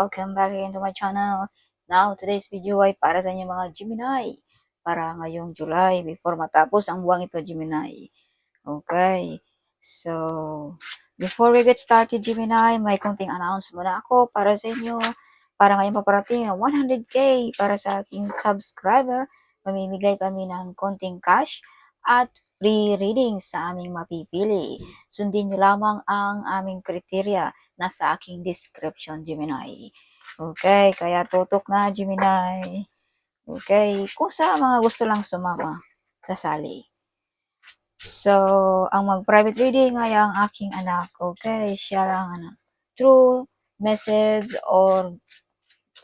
Welcome back again to my channel. Now, today's video ay para sa inyo mga Gemini. Para ngayong July, before matapos ang buwang ito, Gemini. Okay. So, before we get started, Gemini, may konting announce muna ako para sa inyo. Para ngayon paparating ang 100k para sa aking subscriber. Mamimigay kami ng konting cash at free reading sa aming mapipili. Sundin nyo lamang ang aming kriteria nasa aking description, Gemini. Okay, kaya tutok na, Gemini. Okay, kung sa mga gusto lang sumama, sasali. So, ang mag-private reading ay ang aking anak. Okay, siya lang anak. Through message or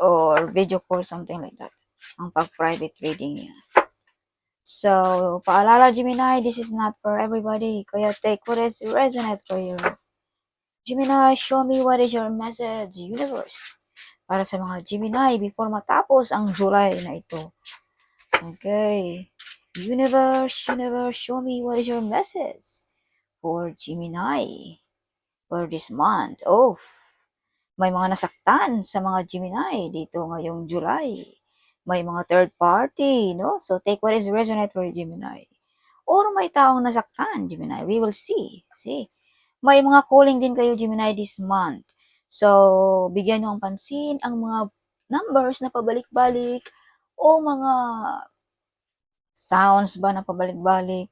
or video call, something like that. Ang pag-private reading niya. So, paalala Gemini, this is not for everybody. Kaya take what is resonate for you. Gemini, show me what is your message, universe. Para sa mga Gemini, before matapos ang July na ito. Okay. Universe, universe, show me what is your message for Gemini for this month. Oh, may mga nasaktan sa mga Gemini dito ngayong July. May mga third party, no? So take what is resonate for Gemini. Or may taong nasaktan, Gemini. We will see. See? May mga calling din kayo, Gemini, this month. So, bigyan nyo ang pansin ang mga numbers na pabalik-balik o mga sounds ba na pabalik-balik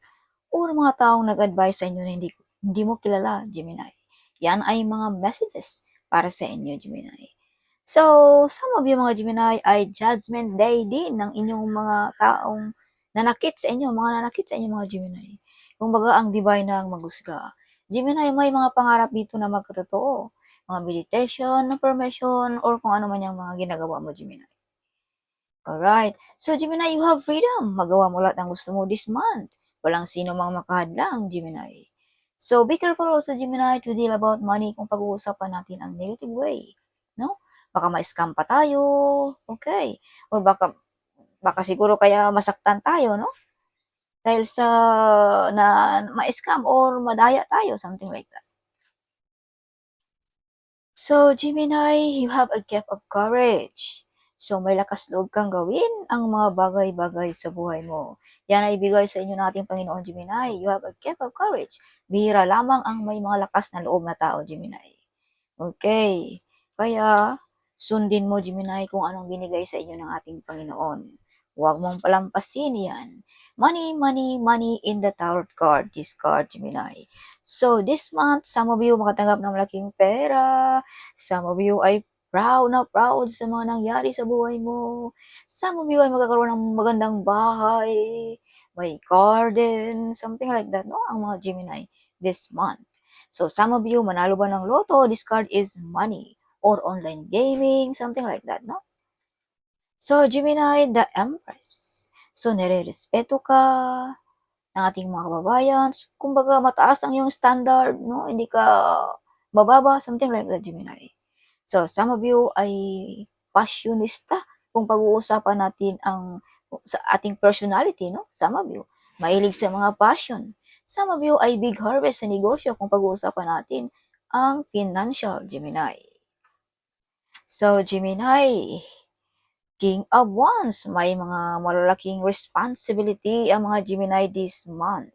or mga taong nag-advise sa inyo na hindi, hindi mo kilala, Gemini. Yan ay mga messages para sa inyo, Gemini. So, some of you mga Gemini ay judgment day din ng inyong mga taong nanakit sa inyo, mga nanakit sa inyo mga Gemini. Kung baga ang divine na ang magusga. Gemini, may mga pangarap dito na magkatotoo. Mga meditation, affirmation, or kung ano man yung mga ginagawa mo, Gemini. Alright. So, Gemini, you have freedom. Magawa mo lahat ng gusto mo this month. Walang sino mang makahadlang, Gemini. So, be careful also, Gemini, to deal about money kung pag-uusapan natin ang negative way. No? Baka ma-scam pa tayo. Okay. Or baka, baka siguro kaya masaktan tayo, no? Dahil sa na ma-scam or madaya tayo, something like that. So, Gemini, you have a gift of courage. So, may lakas loob kang gawin ang mga bagay-bagay sa buhay mo. Yan ay bigay sa inyo nating Panginoon Gemini. You have a gift of courage. Bihira lamang ang may mga lakas na loob na tao, Gemini. Okay. Kaya, sundin mo, Gemini, kung anong binigay sa inyo ng ating Panginoon. Huwag mong palampasin yan. Money, money, money in the tarot card. This card, Gemini. So, this month, some of you makatanggap ng malaking pera. Some of you ay proud na proud sa mga nangyari sa buhay mo. Some of you ay magkakaroon ng magandang bahay, may garden, something like that, no? Ang mga Gemini this month. So, some of you manalo ba ng loto, this card is money or online gaming, something like that, no? So, Gemini, the Empress. So, nire-respeto ka ng ating mga kababayan. Kumbaga, mataas ang iyong standard, no? Hindi ka bababa, something like that, Gemini. So, some of you ay passionista kung pag-uusapan natin ang sa ating personality, no? Some of you, mahilig sa mga passion. Some of you ay big harvest sa negosyo kung pag-uusapan natin ang financial, Gemini. So, Gemini, King of Wands, may mga malalaking responsibility ang mga Gemini this month.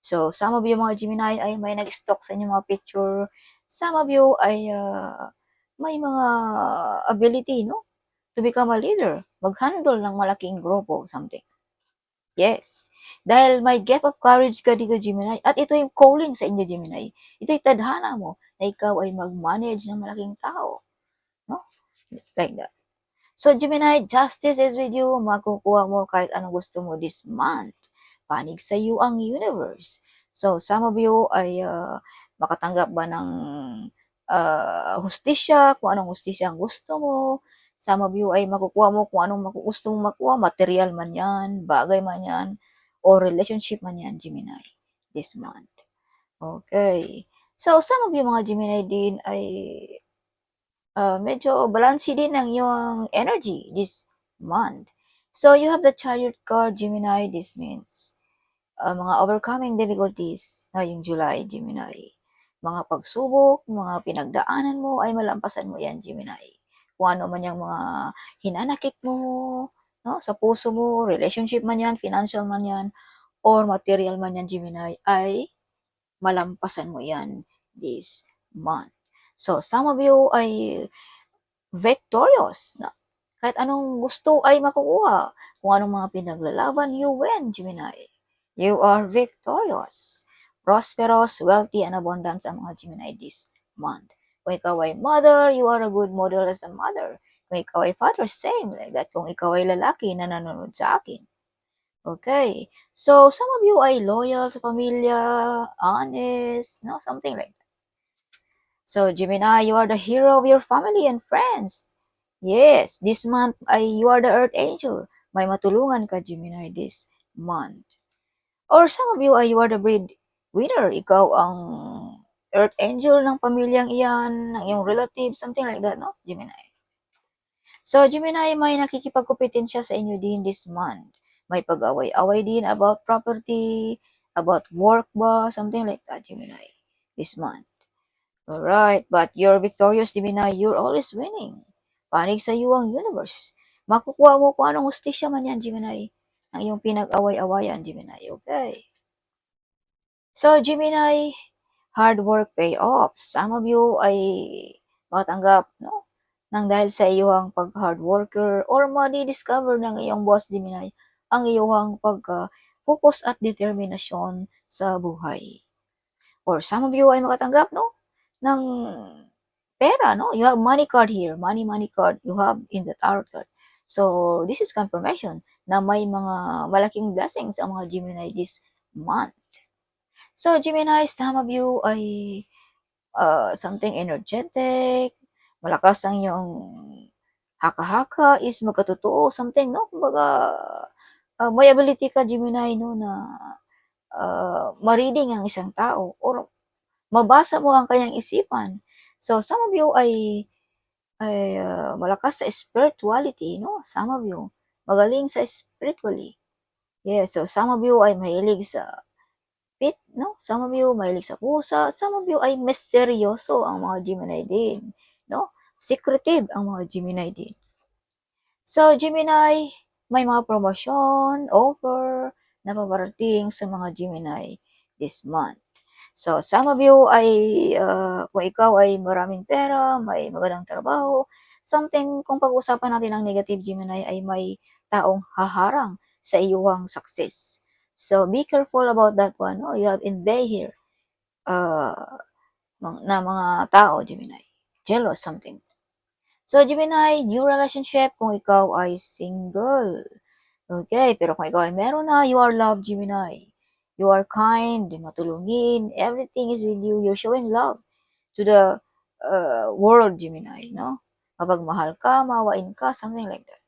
So, some of you mga Gemini ay may nag-stock sa inyong mga picture. Some of you ay uh, may mga ability, no? To become a leader, mag-handle ng malaking grupo, something. Yes. Dahil may gift of courage ka dito, Gemini. At ito yung calling sa inyo, Gemini. Ito yung tadhana mo na ikaw ay mag-manage ng malaking tao. No? Like that. So, Gemini, justice is with you. Makukuha mo kahit anong gusto mo this month. Panig sa iyo ang universe. So, some of you ay uh, makatanggap ba ng uh, hustisya, kung anong hustisya ang gusto mo. Some of you ay makukuha mo kung anong gusto mong makuha, material man yan, bagay man yan, or relationship man yan, Gemini, this month. Okay. So, some of you mga Gemini din ay uh, medyo balansi din ang iyong energy this month. So, you have the chariot card, Gemini, this means uh, mga overcoming difficulties ngayong July, Gemini. Mga pagsubok, mga pinagdaanan mo ay malampasan mo yan, Gemini. kung ano man yung mga hinanakit mo, no, sa puso mo, relationship man yan, financial man yan, or material man yan, Gemini, ay malampasan mo yan this month. So, some of you ay victorious na kahit anong gusto ay makukuha. Kung anong mga pinaglalaban, you win, Gemini. You are victorious. Prosperous, wealthy, and abundance ang mga Gemini this month. Kung ikaw ay mother, you are a good model as a mother. Kung ikaw ay father, same like that. Kung ikaw ay lalaki na nanonood sa akin. Okay. So, some of you ay loyal sa pamilya, honest, no? Something like. So, Gemini, you are the hero of your family and friends. Yes, this month ay you are the earth angel. May matulungan ka, Gemini, this month. Or some of you ay you are the breadwinner. Ikaw ang earth angel ng pamilyang iyan, ng iyong relative, something like that, no? Gemini. So, Gemini, may nakikipagkompetensya sa inyo din this month. May pag-away-away din about property, about work ba, something like that, Gemini, this month. Alright, but you're victorious, Gemini. You're always winning. Panig sa iyo ang universe. Makukuha mo kung anong hustisya man yan, Gemini. Ang iyong pinag-away-awayan, Gemini. Okay. So, Gemini, hard work pay off. Some of you ay makatanggap, no? Nang dahil sa iyong pag-hard worker or madi-discover ng iyong boss, Gemini, ang iyong pagka-focus at determinasyon sa buhay. Or some of you ay makatanggap, no? Ng pera, no? You have money card here, money, money card you have in the tarot card. So, this is confirmation na may mga malaking blessings ang mga Gemini this month. So, Gemini, some of you ay uh, something energetic, malakas ang iyong haka-haka is magkatotoo, something, no? Kumbaga, uh, may ability ka, Gemini, no, na uh, ma-reading ang isang tao or mabasa mo ang kanyang isipan. So, some of you ay ay uh, malakas sa spirituality, no? Some of you magaling sa spiritually. Yes, so some of you ay mahilig sa pit, no? Some of you mahilig sa pusa, some of you ay misteryoso ang mga Gemini din, no? Secretive ang mga Gemini din. So, Gemini, may mga promosyon, offer, na paparating sa mga Gemini this month. So, some of you ay, uh, kung ikaw ay maraming pera, may magandang trabaho, something, kung pag-usapan natin ang negative Gemini, ay may taong haharang sa iyong success. So, be careful about that one. No? You have envy here uh, na mga tao, Gemini. Jealous something. So, Gemini, new relationship kung ikaw ay single. Okay, pero kung ikaw ay meron na, you are love, Gemini. You are kind, matulungin, everything is with you. You're showing love to the uh, world, Gemini, no? Kapag mahal ka, mawain ka, something like that.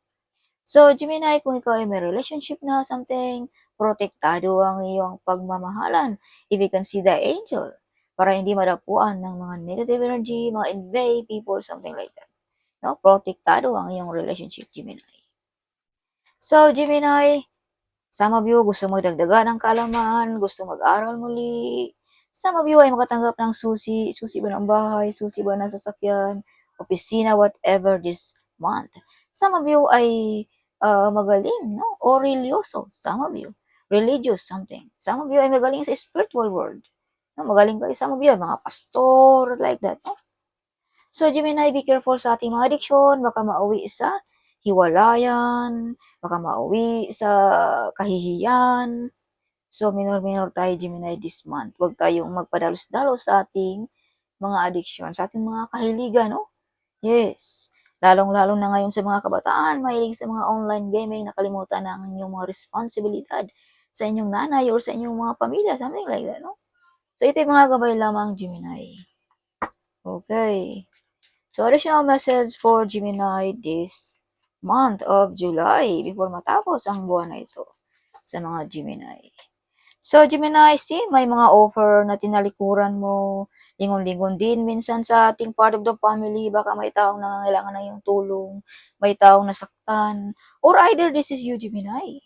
So, Gemini, kung ikaw ay may relationship na something, protektado ang iyong pagmamahalan. If you can see the angel, para hindi madapuan ng mga negative energy, mga envy people, something like that. No? Protektado ang iyong relationship, Gemini. So, Gemini, some of you gusto magdagdagan ng kalaman, gusto mag-aral muli. Some of you ay makatanggap ng susi, susi ba ng bahay, susi ba ng sasakyan, opisina, whatever this month. Some of you ay uh, magaling, no? O religyoso, some of you. Religious something. Some of you ay magaling sa spiritual world. No? Magaling kayo, some of you ay mga pastor, like that, no? So, Gemini, be careful sa ating mga addiction. Baka mauwi sa hiwalayan, baka mauwi sa kahihiyan. So, minor-minor tayo, Gemini, this month. Huwag tayong magpadalos-dalos sa ating mga addiction, sa ating mga kahiligan, no? Yes. Lalong-lalong na ngayon sa mga kabataan, mahilig sa mga online gaming, nakalimutan na ang inyong mga responsibilidad sa inyong nanay or sa inyong mga pamilya, something like that, no? So, ito yung mga gabay lamang, Gemini. Okay. So, additional message for Gemini this month of July before matapos ang buwan na ito sa mga Gemini. So, Gemini, see, may mga offer na tinalikuran mo, lingon-lingon din minsan sa ating part of the family, baka may taong nangangailangan ng iyong tulong, may taong nasaktan, or either this is you, Gemini.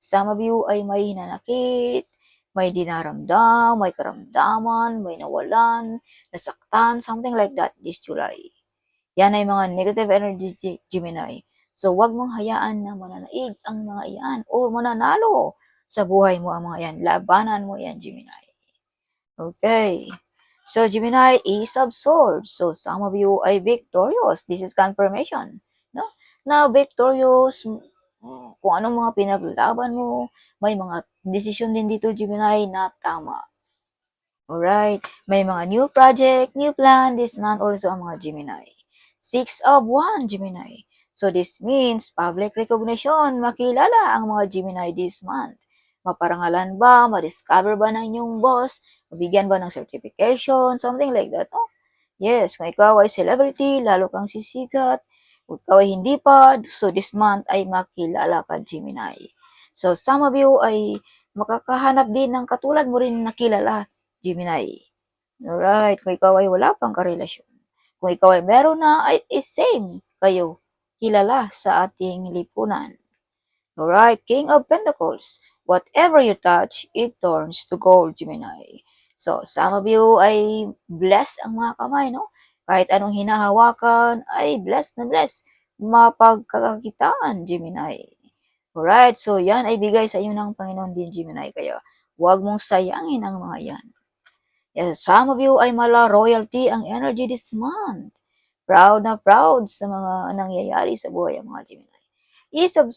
Some of you ay may hinanakit, may dinaramdam, may karamdaman, may nawalan, nasaktan, something like that this July. Yan ay mga negative energy, Gemini. So, wag mong hayaan na mananaig ang mga iyan o mananalo sa buhay mo ang mga yan. Labanan mo yan, Gemini. Okay. So, Gemini is swords. So, some of you ay victorious. This is confirmation. No? Na victorious, mm, kung anong mga pinaglaban mo, may mga decision din dito, Gemini, na tama. Alright. May mga new project, new plan this month also ang mga Gemini. Six of one, Gemini. So this means public recognition, makilala ang mga Gemini this month. Maparangalan ba, ma-discover ba ng inyong boss, mabigyan ba ng certification, something like that. No? Yes, kung ikaw ay celebrity, lalo kang sisikat. Kung ikaw ay hindi pa, so this month ay makilala ka, Gemini. So some of you ay makakahanap din ng katulad mo rin na kilala, Gemini. Alright, kung ikaw ay wala pang karelasyon. Kung ikaw ay meron na, ay is same kayo kilala sa ating lipunan. Alright, King of Pentacles. Whatever you touch, it turns to gold, Gemini. So, some of you ay blessed ang mga kamay, no? Kahit anong hinahawakan, ay blessed na blessed. Mapagkakakitaan, Gemini. Alright, so yan ay bigay sa inyo ng Panginoon din, Gemini. Kaya, huwag mong sayangin ang mga yan. Yes, some of you ay mala royalty ang energy this month. Proud na proud sa mga nangyayari sa buhay ng mga Gemini. Is of,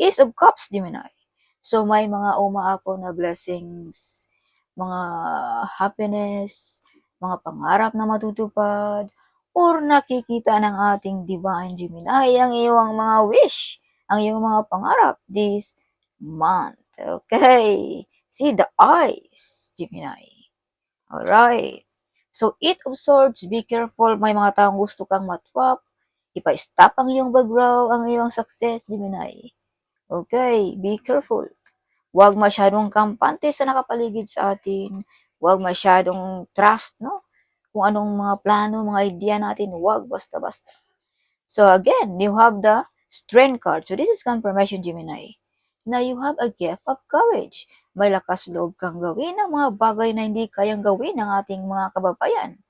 is of Cups, Gemini. So, may mga umaako na blessings, mga happiness, mga pangarap na matutupad, or nakikita ng ating Divine Gemini ang iyong mga wish, ang iyong mga pangarap this month. Okay. See the eyes, Gemini. Alright. So, it of swords, be careful. May mga taong gusto kang matrap. Ipa-stop ang iyong background, ang iyong success, Gemini. Okay, be careful. Huwag masyadong kampante sa nakapaligid sa atin. Huwag masyadong trust, no? Kung anong mga plano, mga idea natin, huwag basta-basta. So again, you have the strength card. So this is confirmation, Gemini. Na you have a gift of courage may lakas loob kang gawin ang mga bagay na hindi kayang gawin ng ating mga kababayan.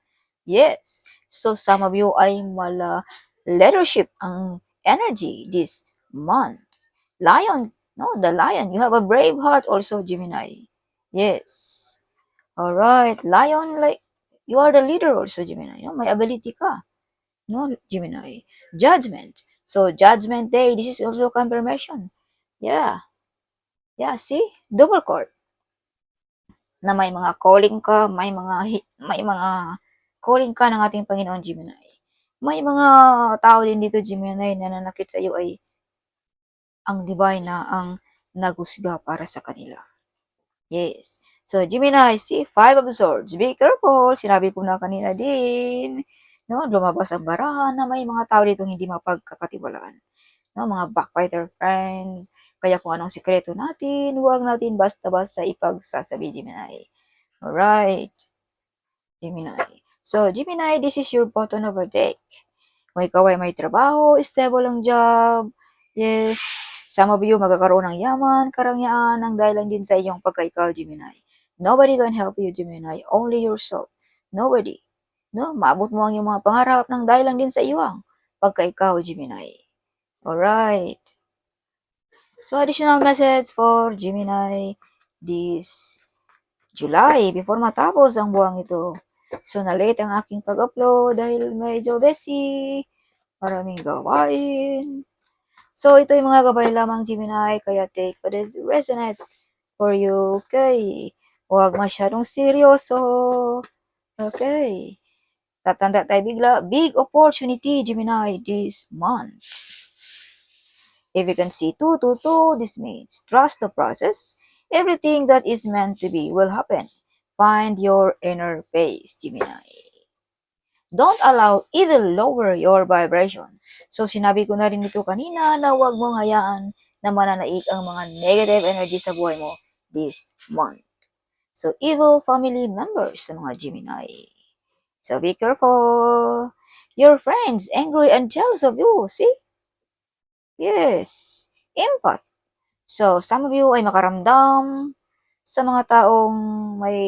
Yes. So some of you ay mala leadership ang energy this month. Lion, no, the lion. You have a brave heart also, Gemini. Yes. All right, lion like you are the leader also, Gemini. No, may ability ka. No, Gemini. Judgment. So judgment day, this is also confirmation. Yeah. Yeah, see? Double cord. Na may mga calling ka, may mga may mga calling ka ng ating Panginoon Gemini. May mga tao din dito Gemini na nanakit sa iyo ay ang divine na ang nagusga para sa kanila. Yes. So, Gemini, see, five of swords. Be careful. Sinabi ko na kanina din. No, lumabas ang barahan na may mga tao dito hindi mapagkakatiwalaan. No, mga backbiter friends. Kaya kung anong sikreto natin, huwag natin basta-basta ipagsasabi, Gemini. Alright. Gemini. So, Gemini, this is your button of a deck. Kung ikaw ay may trabaho, stable ang job, yes, some of you magkakaroon ng yaman, karangyaan, ng dahil lang din sa iyong pagka-ikaw, Gemini. Nobody can help you, Gemini. Only yourself. Nobody. No, maabot mo ang iyong mga pangarap ng dahil lang din sa iyo ang pagka-ikaw, Gemini. Alright. So, additional message for Gemini this July, before matapos ang buwang ito. So, na-late ang aking pag-upload dahil medyo busy. Maraming gawain. So, ito yung mga gabay lamang Gemini, kaya take what is resonate for you. Okay. Huwag masyadong seryoso. Okay. Tatanda tayo bigla. Big opportunity, Gemini, this month. If you can see 2, 2, 2, this means trust the process. Everything that is meant to be will happen. Find your inner peace, Gemini. Don't allow evil lower your vibration. So, sinabi ko na rin ito kanina na huwag mong hayaan na mananaig ang mga negative energy sa buhay mo this month. So, evil family members sa mga Gemini. So, be careful. Your friends angry and jealous of you. See? Yes. Empath. So, some of you ay makaramdam sa mga taong may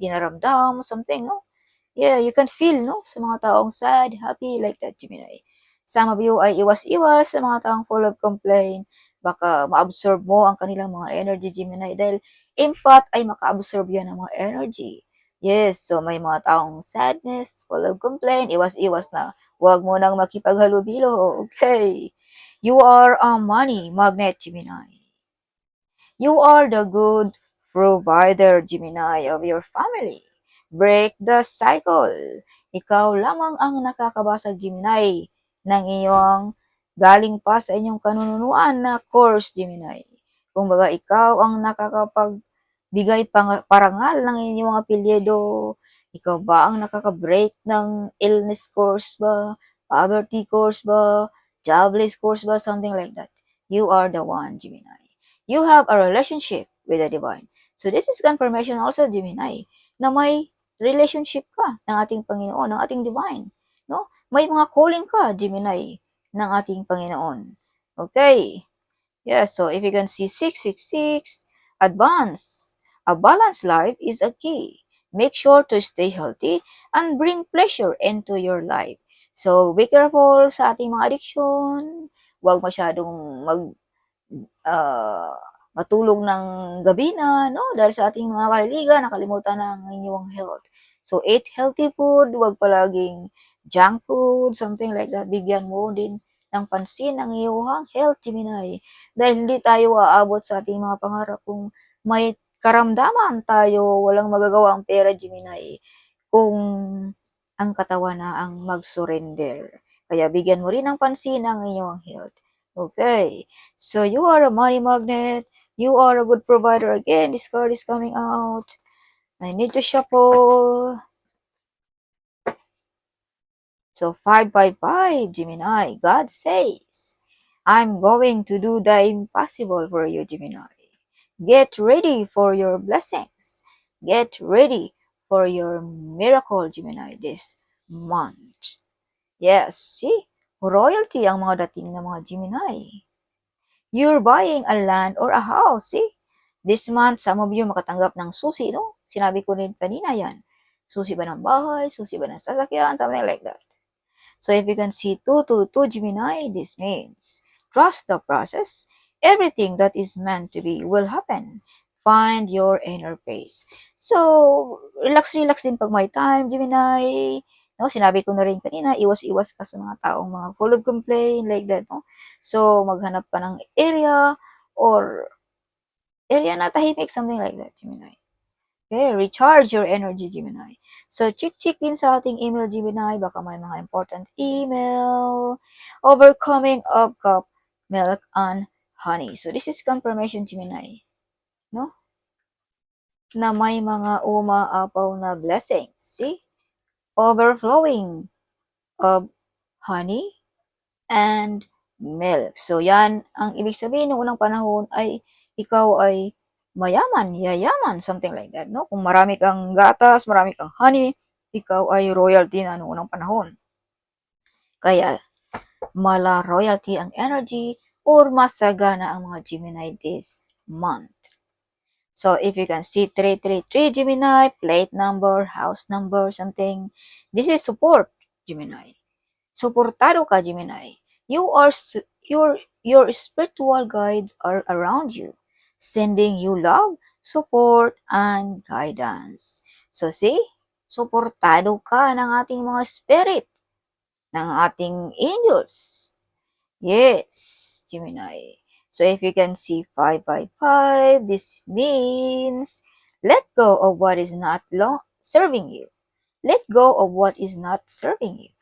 dinaramdam, something, no? Yeah, you can feel, no? Sa mga taong sad, happy, like that, Gemini. Some of you ay iwas-iwas sa mga taong full of complaint. Baka ma-absorb mo ang kanilang mga energy, Gemini. Dahil empath ay maka-absorb yan ng mga energy. Yes, so may mga taong sadness, full of complaint, iwas-iwas na. Huwag mo nang makipaghalubilo, okay? You are a money magnet, Gemini. You are the good provider, Gemini, of your family. Break the cycle. Ikaw lamang ang nakakabasag, Gemini, ng iyong galing pa sa inyong kanunuan na course, Gemini. Kung baga, ikaw ang nakakapagbigay parangal ng inyong apelyido. Ikaw ba ang nakaka-break ng illness course ba? Poverty course ba? Jobless course ba? Something like that. You are the one, Gemini you have a relationship with the divine. So this is confirmation also, Gemini, na may relationship ka ng ating Panginoon, ng ating divine. No? May mga calling ka, Gemini, ng ating Panginoon. Okay. Yeah, so if you can see 666, advance. A balanced life is a key. Make sure to stay healthy and bring pleasure into your life. So, be careful sa ating mga addiction. Huwag masyadong mag ah, matulog ng gabi na, no? Dahil sa ating mga kahiligan, nakalimutan na ang inyong health. So, eat healthy food, huwag palaging junk food, something like that. Bigyan mo din ng pansin ang iyong health, Gemini. Dahil hindi tayo aabot sa ating mga pangarap kung may karamdaman tayo, walang magagawa ang pera, Gemini, kung ang katawan na ang mag-surrender. Kaya bigyan mo rin ng pansin ang iyong health. Okay, so you are a money magnet. You are a good provider. Again, this card is coming out. I need to shuffle. So 555, Gemini. God says, I'm going to do the impossible for you, Gemini. Get ready for your blessings. Get ready for your miracle, Gemini, this month. Yes, see? royalty ang mga dating ng mga Gemini. You're buying a land or a house, see? This month, some of you makatanggap ng susi, no? Sinabi ko rin kanina yan. Susi ba ng bahay? Susi ba ng sasakyan? Something like that. So if you can see 222 Gemini, this means trust the process. Everything that is meant to be will happen. Find your inner peace. So, relax-relax din pag may time, Gemini. No, sinabi ko na rin kanina, iwas-iwas ka sa mga taong mga full of complaint, like that, no? So, maghanap ka ng area or area na tahimik, something like that, Gemini. Okay, recharge your energy, Gemini. So, check-check din sa ating email, Gemini. Baka may mga important email. Overcoming of cup, milk, and honey. So, this is confirmation, Gemini. No? Na may mga umaapaw na blessings. See? overflowing of honey and milk. So, yan ang ibig sabihin ng unang panahon ay ikaw ay mayaman, yayaman, something like that, no? Kung marami kang gatas, marami kang honey, ikaw ay royalty na noong unang panahon. Kaya, mala royalty ang energy or masagana ang mga Gemini this month. So if you can see 333 Gemini, plate number, house number, something, this is support, Gemini. Suportado ka, Gemini. You are, your, your spiritual guides are around you, sending you love, support, and guidance. So see, suportado ka ng ating mga spirit, ng ating angels. Yes, Gemini. So if you can see 555, this means let go of what is not long serving you. Let go of what is not serving you.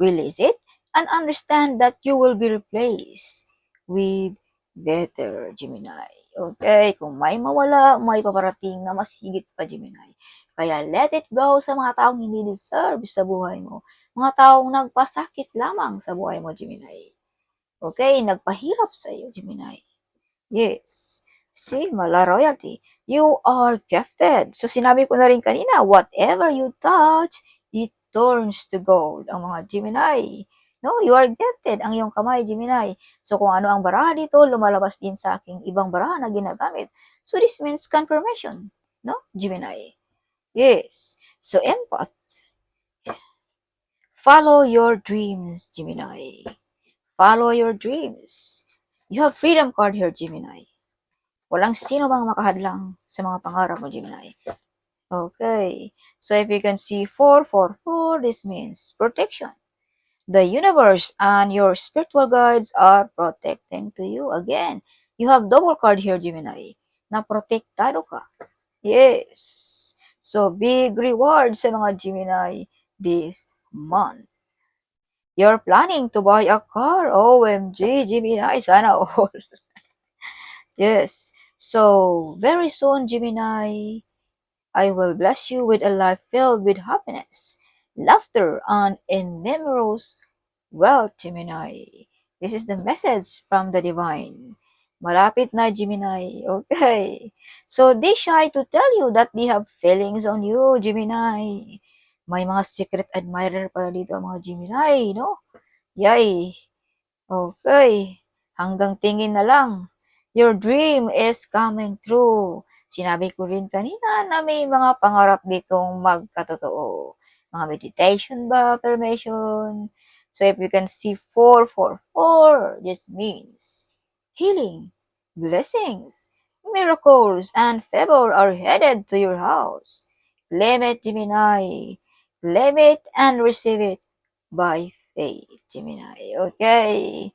Release it and understand that you will be replaced with better Gemini. Okay, kung may mawala, may paparating na mas higit pa Gemini. Kaya let it go sa mga taong hindi deserve sa buhay mo. Mga taong nagpasakit lamang sa buhay mo, Gemini. Okay, nagpahirap sa iyo, Gemini. Yes. See, mala royalty. You are gifted. So, sinabi ko na rin kanina, whatever you touch, it turns to gold. Ang mga Gemini. No, you are gifted. Ang iyong kamay, Gemini. So, kung ano ang baraha dito, lumalabas din sa aking ibang baraha na ginagamit. So, this means confirmation. No, Gemini. Yes. So, empath. Follow your dreams, Gemini. Follow your dreams. You have freedom card here, Gemini. Walang sino bang makahadlang sa mga pangarap mo, Gemini. Okay. So if you can see 444, this means protection. The universe and your spiritual guides are protecting to you. Again, you have double card here, Gemini. Na protektado ka. Yes. So big reward sa mga Gemini this month. You're planning to buy a car. OMG, Gemini, sana all. yes. So, very soon, Gemini, I will bless you with a life filled with happiness, laughter, and enormous wealth, Gemini. This is the message from the divine. Malapit na, Gemini. Okay. So, they shy to tell you that they have feelings on you, Gemini. May mga secret admirer pala dito ang mga Gemini, no? Yay! Okay. Hanggang tingin na lang. Your dream is coming true. Sinabi ko rin kanina na may mga pangarap ditong magkatotoo. Mga meditation ba, affirmation? So if you can see 444, this means healing, blessings, miracles, and favor are headed to your house. Claim it, Gemini. Claim it and receive it by faith, Gemini. Okay.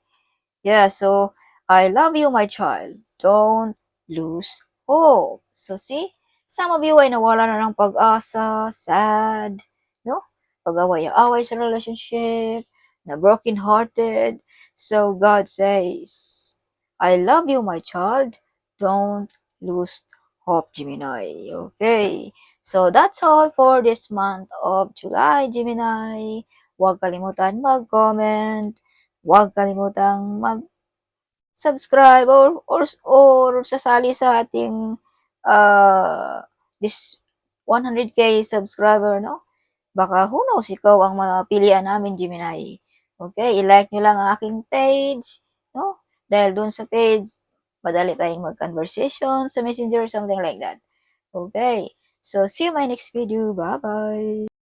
Yeah, so I love you, my child. Don't lose hope. So see, some of you ay nawala na ng pag-asa, sad, no? Pag-away-away sa relationship, na broken-hearted. So God says, I love you, my child. Don't lose hope, Gemini. Okay. So that's all for this month of July, Gemini. Huwag kalimutan mag-comment. Huwag kalimutang mag subscribe or or or sasali sa ating uh, this 100k subscriber no baka who knows ikaw ang mapilian namin Gemini okay i-like nyo lang ang aking page no dahil dun sa page madali tayong mag-conversation sa messenger something like that. Okay. So see you my next video. Bye bye